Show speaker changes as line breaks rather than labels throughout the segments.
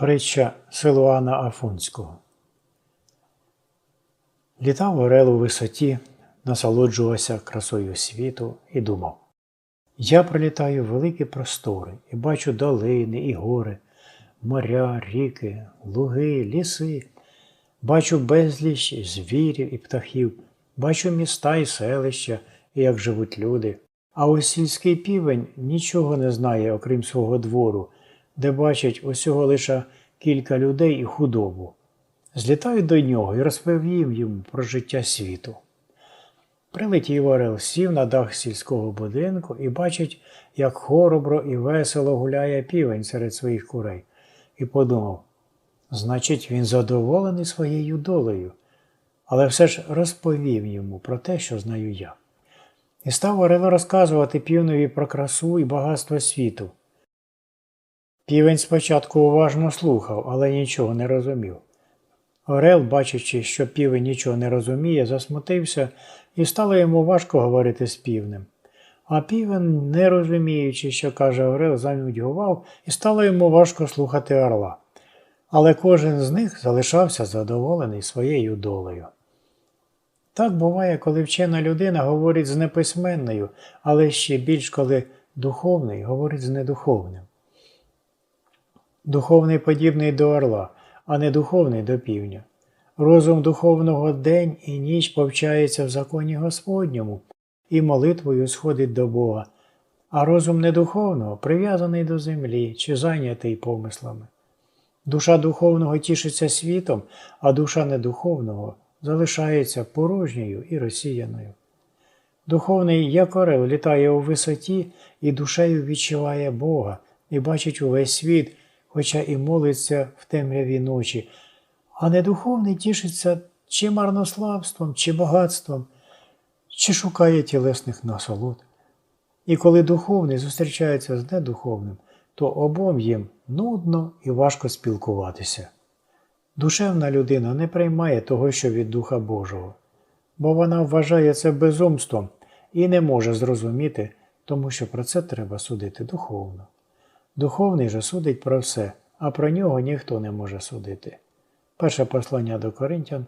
Притча Силуана Афунського. Літав Орел у висоті, насолоджувався красою світу і думав. Я пролітаю в великі простори і бачу долини і гори, моря, ріки, луги, ліси. Бачу безліч звірів і птахів, бачу міста і селища, і як живуть люди. А ось сільський півень нічого не знає, окрім свого двору, де бачить усього лише кілька людей і худобу. Злітаю до нього і розповім йому про життя світу. Прилетів Орел, сів на дах сільського будинку і бачить, як хоробро і весело гуляє півень серед своїх курей, і подумав, значить, він задоволений своєю долею, але все ж розповів йому про те, що знаю я. І став Орел розказувати півневі про красу і багатство світу. Півень спочатку уважно слухав, але нічого не розумів. Орел, бачачи, що півень нічого не розуміє, засмутився, і стало йому важко говорити з півнем. А півень, не розуміючи, що каже Орел, занудьгував, і стало йому важко слухати орла. Але кожен з них залишався задоволений своєю долею. Так буває, коли вчена людина говорить з неписьменною, але ще більш коли духовний говорить з недуховним. Духовний подібний до орла, а не духовний до півня. Розум духовного день і ніч повчається в законі Господньому і молитвою сходить до Бога, а розум недуховного прив'язаний до землі чи зайнятий помислами. Душа духовного тішиться світом, а душа недуховного залишається порожньою і розсіяною. Духовний, як орел, літає у висоті і душею відчуває Бога і бачить увесь світ, хоча і молиться в темряві ночі, а недуховний тішиться чи марнославством, чи багатством, чи шукає тілесних насолод. І коли духовний зустрічається з недуховним, то обом їм нудно і важко спілкуватися. Душевна людина не приймає того, що від Духа Божого, бо вона вважає це безумством і не може зрозуміти, тому що про це треба судити духовно. Духовний же судить про все, а про нього ніхто не може судити. Перше послання до Коринтян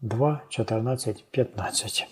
2, 14, 15